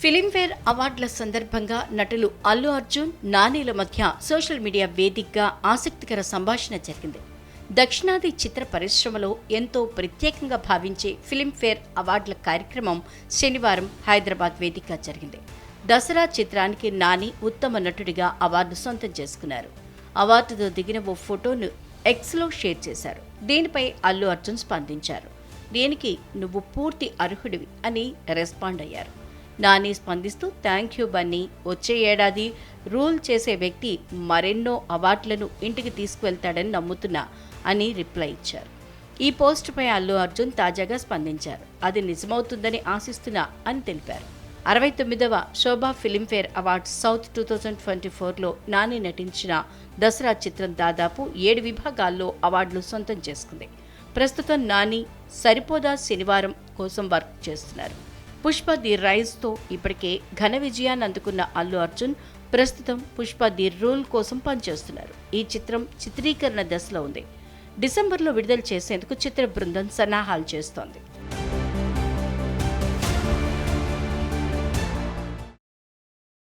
Filmfare అవార్డుల సందర్భంగా నటులు అల్లు అర్జున్ నానీల మధ్య సోషల్ మీడియా వేదికగా ఆసక్తికర సంభాషణ జరిగింది. దక్షిణాది చిత్ర పరిశ్రమలో ఎంతో ప్రత్యేకంగా భావించే ఫిలింఫేర్ అవార్డుల కార్యక్రమం శనివారం హైదరాబాద్ వేదికగా జరిగింది. దసరా చిత్రానికి నాని ఉత్తమ నటుడిగా అవార్డు సొంతం చేసుకున్నారు. అవార్డుతో దిగిన ఓ ఫోటోను ఎక్స్లో షేర్ చేశారు. దీనిపై అల్లు అర్జున్ స్పందించారు. దీనికి నువ్వు పూర్తి అర్హుడివి అని రెస్పాండ్ అయ్యారు. నాని స్పందిస్తూ థ్యాంక్ యూ బన్నీ. వచ్చే ఏడాది రూల్ చేసే వ్యక్తి మరెన్నో అవార్డులను ఇంటికి తీసుకువెళ్తాడని నమ్ముతున్నా అని రిప్లై ఇచ్చారు. ఈ పోస్టుపై అల్లు అర్జున్ తాజాగా స్పందించారు. అది నిజమవుతుందని ఆశిస్తున్నా అని తెలిపారు. అరవై తొమ్మిదవ Sobha Filmfare awards South two thousand twenty ఫోర్లో నాని నటించిన దసరా చిత్రం దాదాపు ఏడు విభాగాల్లో అవార్డులు సొంతం చేసుకుంది. ప్రస్తుతం నాని సరిపోదా శనివారం కోసం వర్క్ చేస్తున్నారు. పుష్ప ది రైజ్తో ఇప్పటికే ఘన విజయాన్ని అందుకున్న అల్లు అర్జున్ ప్రస్తుతం పుష్ప ది రూల్ కోసం పనిచేస్తున్నారు. ఈ చిత్రం చిత్రీకరణ దశలో ఉంది. డిసెంబర్లో విడుదల చేసేందుకు చిత్ర బృందం సన్నాహాలు చేస్తోంది.